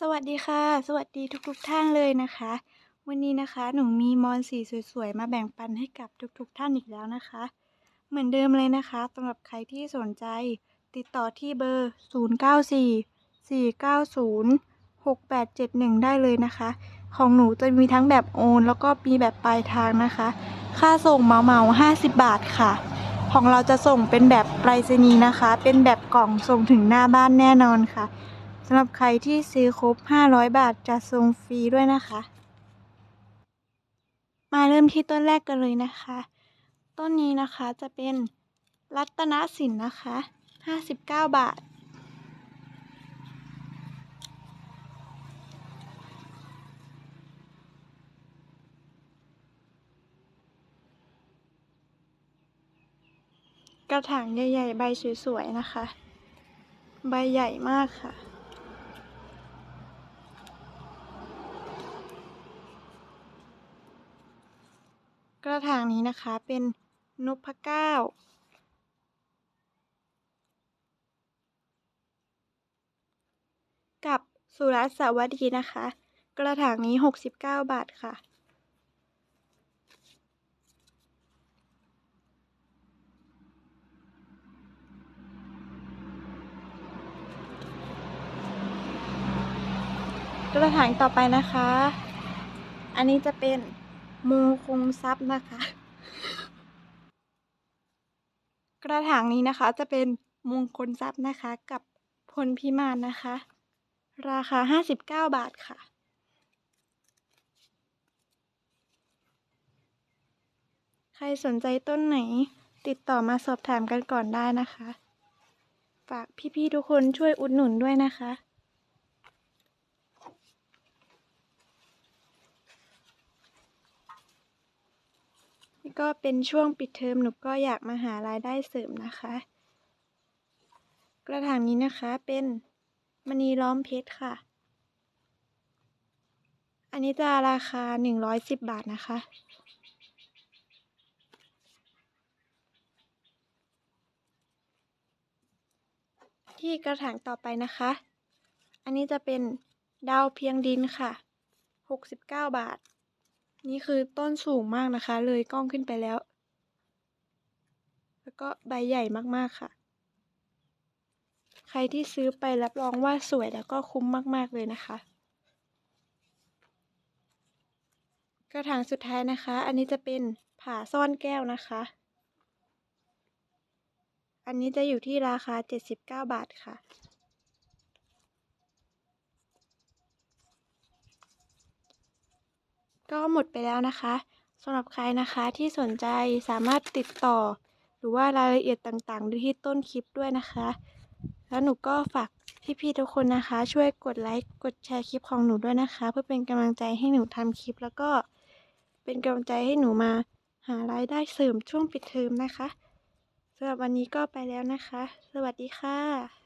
สวัสดีค่ะ สวัสดีทุกๆท่านเลยนะคะ วันนี้นะคะหนูมีมอนสีสวยๆ มาแบ่งปันให้กับทุกๆท่านอีกแล้วนะคะ เหมือนเดิมเลยนะคะสำหรับใครที่สนใจ ติดต่อที่เบอร์ 0944906871 ได้เลยนะคะ ของหนูจะมีทั้งแบบโอน แล้วก็มีแบบปลายทางนะคะ ค่าส่งเมาเมา50 บาทค่ะ ของเราจะส่งเป็นแบบไปรษณีย์นะคะ เป็นแบบกล่องส่งถึงหน้าบ้านแน่นอนค่ะ สำหรับใครที่ซื้อครบ 500 บาทจะส่งฟรีด้วยนะคะ มาเริ่มที่ต้นแรกกันเลยนะคะ ต้นนี้นะคะจะเป็นรัตนสินนะคะ 59 บาท กระถางใหญ่ ๆ ใบสวย ๆ นะคะ ใบใหญ่มากค่ะ กระถางนี้นะคะเป็นนพเก้ากับสุรัสสวดีนะคะ กระถางนี้ 69 บาทค่ะ กระถางต่อไปนะคะ อันนี้จะเป็น มูคงทรัพย์นะคะ กระถางนี้นะคะจะเป็นมงคลทรัพย์นะคะ กับพลพิมานนะคะ ราคา59บาทค่ะ ใครสนใจต้นไหนติดต่อมาสอบถามกันก่อนได้นะคะ ฝากพี่ๆทุกคนช่วยอุดหนุนด้วยนะคะ ก็เป็นช่วงปิดเทอมหนูก็อยากมาหารายได้เสริมนะคะ กระถางนี้นะคะเป็นมณีล้อมเพชรค่ะ อันนี้จะราคา 110 บาทนะคะ ที่กระถางต่อไปนะคะ อันนี้จะเป็นดาวเพียงดินค่ะ 69 บาท นี่คือต้นสูงมากนะคะ เลยกล้องขึ้นไปแล้ว แล้วก็ใบใหญ่มากๆค่ะ ใครที่ซื้อไปรับรองว่าสวยแล้วก็คุ้มมากๆเลยนะคะ กระถางสุดท้ายนะคะ อันนี้จะเป็นผ่าซ่อนแก้วนะคะ อันนี้จะอยู่ที่ราคา 79 บาทค่ะ ก็หมดไปแล้วนะคะสำหรับใครนะคะที่สนใจสามารถติดต่อ หรือว่ารายละเอียดต่างๆ ดูที่ต้นคลิปด้วยนะคะ แล้วหนูก็ฝากพี่ๆทุกคนนะคะ ช่วยกดไลค์กดแชร์คลิปของหนูด้วยนะคะ เพื่อเป็นกำลังใจให้หนูทำคลิป แล้วก็เป็นกำลังใจให้หนูมาหารายได้เสริมช่วงปิดเทอมนะคะสำหรับวันนี้ก็ไปแล้วนะคะ สวัสดีค่ะ